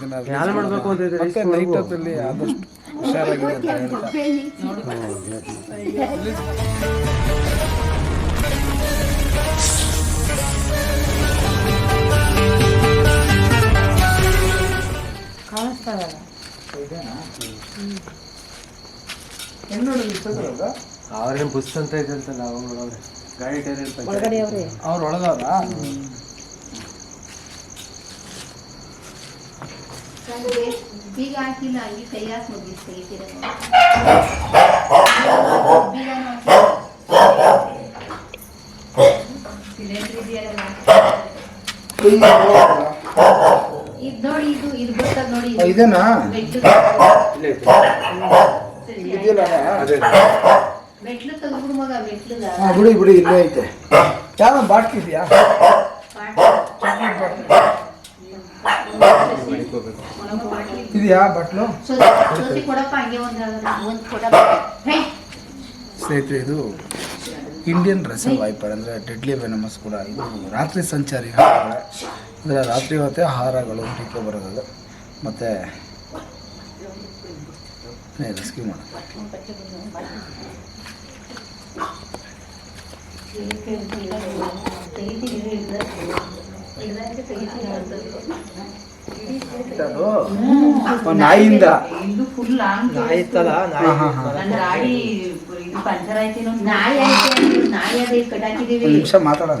ಮತ್ತೆ ನೈಟ್ ಹೊತ್ತಲ್ಲಿ ಆದಷ್ಟು ಹುಷಾರಾಗಿದೆ ಅಂತ ಅವ್ರೇನು ಬುಸ್ ಅಂತ ಇದೆ ಅಂತ ಅವಾಗ ನೋಡವ್ರೆ ಗಾಡಿ ಟೈರ್ ಅವ್ರ ಒಳಗವ್ರ? ಬೀಗ ಹಾಕಿಲ್ಲ ಅಲ್ಲಿ ಕೈ ಹಾಕಿ ಮುಗಿಸ್ ತೆಗಿತೀರ ಇದು ನೋಡಿ ಇದು ಇದು ಬರ್ತದ ನೋಡಿ ಇದು. ಇದೇನಾ? ಮೆಟ್ಲು ತೆಗೆದ್ಬಿಡು ಮಗ ಬಿಡಿ ಬಿಡಿ ಇಲ್ಲೇ ಐತೆ. ಯಾವ ಬಾಟ್ಲಿ ಇದೆಯಾ ಬಟ್ಲು? ಬಾಟ್ಲು ಸೊಸಿ ಕೊಡಪ್ಪ ಹಂಗೆ ಒಂದು ಒಂದು ಕೊಡಪ್ಪ ಹೇ! ಸ್ನೇಹಿತರೆ ಇದು ಇಂಡಿಯನ್ ರೆಸಲ್ ವೈಪರ್ ಅಂದರೆ ಡೆಡ್ಲಿ ವೆನಮಸ್ ಕೂಡ. ಇದು ರಾತ್ರಿ ಸಂಚಾರಿ ಹಾರಗಳ ಅಂದರೆ ರಾತ್ರಿ ಹೊತ್ತೆ ಆಹಾರಗಳು ಟೀಕೆ ಬರೋದು ಮತ್ತು ರೆಸ್ಕ್ಯೂ ಇಲ್ಲ ಇಲ್ಲ ಒಂದು ನಾಯಿಯಿಂದ. ಇದು ಫುಲ್ ಲಾಂಗ್ ಆಯ್ತಲ್ಲ ನಾಯಿ ಗಾಡಿ ಇದು ಪಂಚರ್ ಆಯ್ತೇನೋ ನಾಯಿ ಐತೆ ಅಂದ್ರು, ನಾಯಿ ಅದೇ ನಿಮಿಷ ಮಾತಾಡೋಣ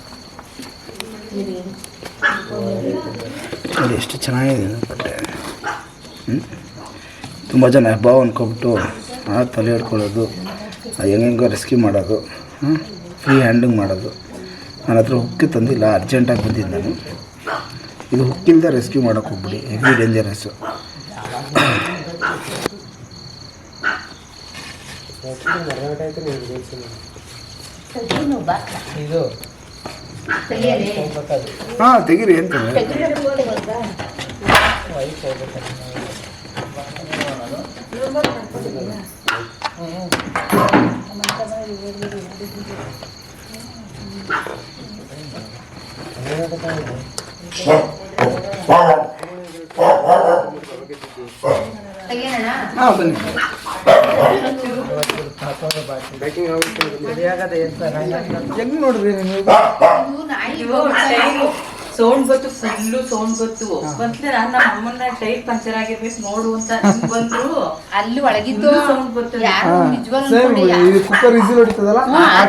ನೋಡಿ ಎಷ್ಟು ಚೆನ್ನಾಗಿದೆ ಬಟ್ಟೆ ತುಂಬ ಜನ ಹಬ್ಬ ಅಂದ್ಕೊಬಿಟ್ಟು ಆ ತಲೆ ಹಿಡ್ಕೊಳ್ಳೋದು ಆ ಹೆಂಗೆಂಗೋ ರೆಸ್ಕ್ಯೂ ಮಾಡೋದು ಫ್ರೀ ಹ್ಯಾಂಡಿಂಗ್ ಮಾಡೋದು. ನನ್ನ ಹತ್ರ ಹುಕ್ಕಿ ತಂದಿಲ್ಲ ಅರ್ಜೆಂಟಾಗಿ ಬಂದಿದ್ದು ನಾನು. ಇದು ಹುಕ್ಕಿಂದ ರೆಸ್ಕ್ಯೂ ಮಾಡೋಕೆ ಹೋಗ್ಬಿಡಿ ಹೆವಿ ಡೇಂಜರಸ್ಸು ಇದು ತೆಗಿಯಲೆ ಹಾಂ ತೆಗೀರಿ ಏನು ತೆಗಿಯೋಣ ಹಾಂ ಬನ್ನಿ ಬ್ಯಾಕಿಂಗ್ ಆಗುತ್ತೆ ಹೆಂಗೆ ನೋಡ್ರಿ ನೀವು? ನಾಯಿ ಸೌಂಡ್ ಬತ್ತು ಫುಲ್ಲು ಸೌಂಡ್ ಬತ್ತು ಬಂತ್ಲೆ ನಾನು ನಮ್ಮ ಅಮ್ಮನ ಟೈರ್ ಪಂಚರ್ ಆಗಿರ್ಬೇಕು ನೋಡು ಅಂತ ಬಂದ್ರು. ಅಲ್ಲಿ ಒಳಗಿದ್ದು ಸೌಂಡ್ ಬತ್ತು ಇದು ಕುಕ್ಕರ್ ಹೊಡಿತದಲ್ಲ? ಆ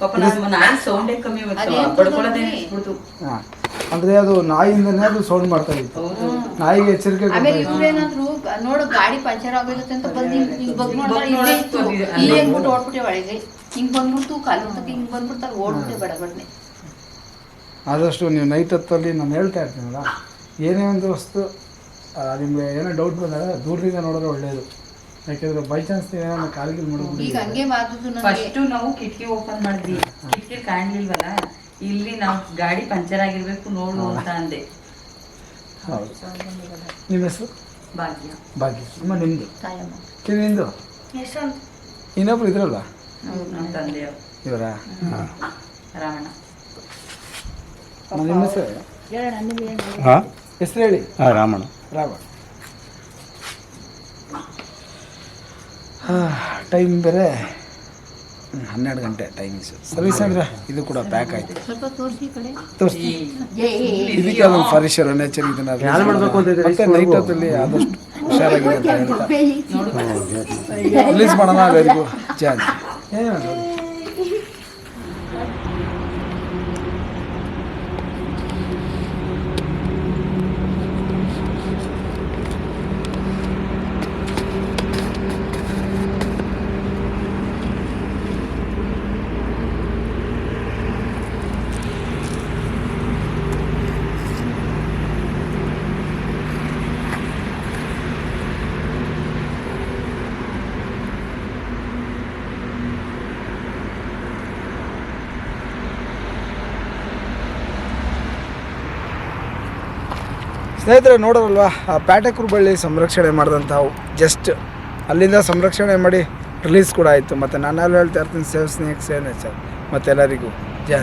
ಪಾಪ ನಮ್ಮ ನಾಯಿ ಸೌಂಡೇ ಕಮ್ಮಿ ಬಂತು. ಅಂದ್ರೆ ಬಡ್ಕೊಳ್ಳೋದೇ ಅದು ನಾಯಿಯಿಂದನೇ ಅದು ಸೌಂಡ್ ಮಾಡ್ತಾ ಇತ್ತು. ಹೌದು. ನಾಯಿಗೆ ಎಚ್ಚರಿಕೆ ಆಮೇಲೆ. ಇವ್ರೇನಾದ್ರು ನೋಡು ಗಾಡಿ ಪಂಚರ್ ಆಗೋಗುತ್ತೆ ಅಂತ ಬಂದು ಹಿಂಗ್ ಬಗ್ ನೋಡ್ತಾರೆ ಇಲ್ಲೇ ಇತ್ತು. ಬಂದಿದೆ. ಇಲ್ಲೇ ಅಂದ್ಬಿಟ್ಟು ಓಡ್ಬಿಟ್ಟೆ ಒಳಗೆ. ಹಿಂಗ್ ಬಂದ್ಬಿಡ್ತು ಕಾಲು ತಕ್ಕ ಹಿಂಗ್ ಬಂದ್ಬಿಡ್ತಾರೆ ಓಡ್ಬಿಟ್ಟೆ ಬಡ ಬಡನೆ ಆದಷ್ಟು ನೀವು ನೈಟ್ ಹೊತ್ತಲ್ಲಿ ನಾನು ಹೇಳ್ತಾ ಇರ್ತೀನಲ್ಲ ಏನೇ ಒಂದು ವಸ್ತು ನಿಮ್ಗೆ ಏನೋ ಡೌಟ್ ಬಂದಾಗ ದೂರದಿಂದ ನೋಡಿದ್ರೆ ಒಳ್ಳೆಯದು ಯಾಕಂದ್ರೆ ಬೈ ಚಾನ್ಸ್ ಏನೋ ಕಾಲಿಗೆ ಈಗ ಮಾಡ್ಬಿಡಿ ಹಂಗೆ ಮಾತು ಫಸ್ಟು ಫಸ್ಟ್ ನಾವು ಕಿಟಕಿ ಓಪನ್ ಮಾಡಿದ್ವಿ. ಕಿಟಕಿ ಕಾಣ್ಲಿಲ್ವಲ್ಲ? ಇಲ್ಲಿ ನಾವು ಗಾಡಿ ಪಂಚರ್ ಆಗಿರ್ಬೇಕು ನೋಡು ಅಂತ ಅಂದೆ. ಹೌದು. ನಿಮ್ಮ ಹೆಸರು? ಭಾಗ್ಯ. ಭಾಗ್ಯ. ನಿಮ್ಮ ನಿಮ್ಮದು ತಾಯಮ್ಮ. ಇನ್ನೊಬ್ರು ಇದ್ರಲ್ಲ? ನಮ್ಮ ತಂದೆಯವರು. ಇವರಾ? ಹಾಂ. ರಾವಣ. ನಿಮ್ಮ ಹೆಸರು ಹೇಳೋಣ ಹಾಂ? ಹೆಸರು ಹೇಳಿ. ಹಾಂ ರಾಮಣ್ಣ. ರಾಮ. ಟೈಮ್ ಬೇರೆ. ಹನ್ನೆರಡು ಗಂಟೆ ಟೈಮಿಂಗ್ಸ್ ಸರ್ವಿಸ್ ಅಂದರೆ ಇದು ಕೂಡ ಪ್ಯಾಕ್ ಆಯ್ತು. ತೋರಿಸಿ ಇದಕ್ಕೆ ಅದೊಂದು ಫರ್ನಿಚರ್ ನೇಚರ್ ಇದನ್ನ? ಮತ್ತೆ ನೈಟ್ ಹೊತ್ತಲ್ಲಿ ಆದಷ್ಟು ಹುಷಾರಾಗಿದೆ ಅಂತ ಹೇಳ್ತಾ. ರಿಲೀಸ್ ಮಾಡೋಣ ಎಲ್ಲರಿಗೂ. ಜಾನ್ ಸ್ನೇಹಿತರೆ ನೋಡೋದಲ್ವ ಆ ಪ್ಯಾಟೆಕರು ಬಳ್ಳಿ ಸಂರಕ್ಷಣೆ ಮಾಡಿದಂಥವು. ಜಸ್ಟ್ ಅಲ್ಲಿಂದ ಸಂರಕ್ಷಣೆ ಮಾಡಿ ರಿಲೀಸ್ ಕೂಡ ಆಯಿತು. ಮತ್ತು ನಾನು ಹೇಳ್ತಾ ಇರ್ತೀನಿ, ಸೇವ್ ನೇಚರ್. ಮತ್ತು ಎಲ್ಲರಿಗೂ ಜಯ